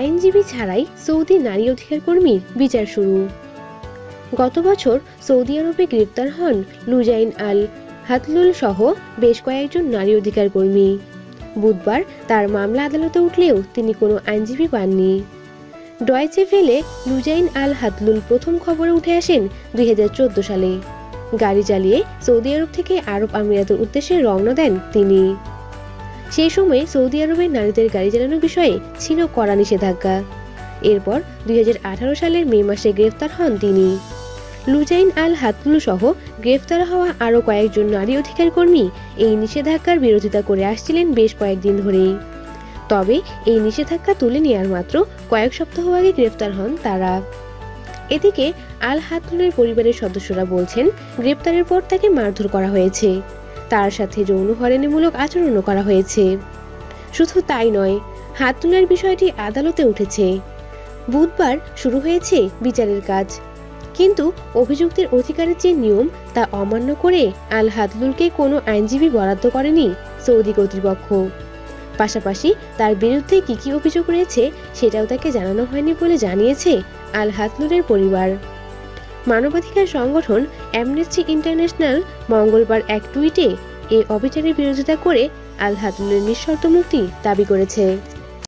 আইনজীবী ছাড়াই সৌদি নারী অধিকার কর্মীর বিচার শুরু। গত বছর সৌদি আরবে গ্রেপ্তার হন লুজাইন আল হাতলুল সহ বেশ কয়েকজন নারী অধিকার কর্মী। বুধবার তার মামলা আদালতে উঠলেও তিনি কোনো আইনজীবী পাননি। ডয়েচে ফেলে লুজাইন আল হাতলুল প্রথম খবরে উঠে আসেন দুই হাজার চোদ্দ সালে। গাড়ি চালিয়ে সৌদি আরব থেকে আরব আমিরাতের উদ্দেশ্যে রওনা দেন তিনি। সেই সময় সৌদি আরবের নারীদের গাড়ি চালানোর বিষয়ে ছিল কড়া নিষেধাজ্ঞা। এরপর দু হাজার আঠারো সালের মে মাসে গ্রেফতার হন তিনি। লুজাইন আল হাতলু সহ গ্রেফতার হওয়া আরও কয়েকজন নারী অধিকার কর্মী এই নিষেধাজ্ঞার বিরোধিতা করে আসছিলেন বেশ কয়েকদিন ধরেই। তবে এই নিষেধাজ্ঞা তুলে নেওয়ার মাত্র কয়েক সপ্তাহ আগে গ্রেফতার হন তারা। এদিকে আল হাতলুলের পরিবারের সদস্যরা বলছেন গ্রেপ্তারের পর তাকে মারধর করা হয়েছে। তার সাথে যৌন হয়রানিমূলক আচরণও করা হয়েছে। শুধু তাই নয়, হাত তোলার বিষয়টি আদালতে উঠেছে। বুধবার শুরু হয়েছে বিচারের কাজ। কিন্তু অভিযুক্তের অধিকারের যে নিয়ম তা অমান্য করে আল হাতলুলকে কোনো আইনজীবী বরাদ্দ করেনি সৌদি কর্তৃপক্ষ। পাশাপাশি তার বিরুদ্ধে কি কি অভিযোগ রয়েছে সেটাও তাকে জানানো হয়নি বলে জানিয়েছে আল হাতলুলের পরিবার। মানবাধিকার সংগঠন অ্যামনেস্টি ইন্টারন্যাশনাল মঙ্গলবার এক টুইটে এই অবিচারের বিরোধিতা করে আল হাতলুলের নিঃশর্ত মুক্তি দাবি করেছে।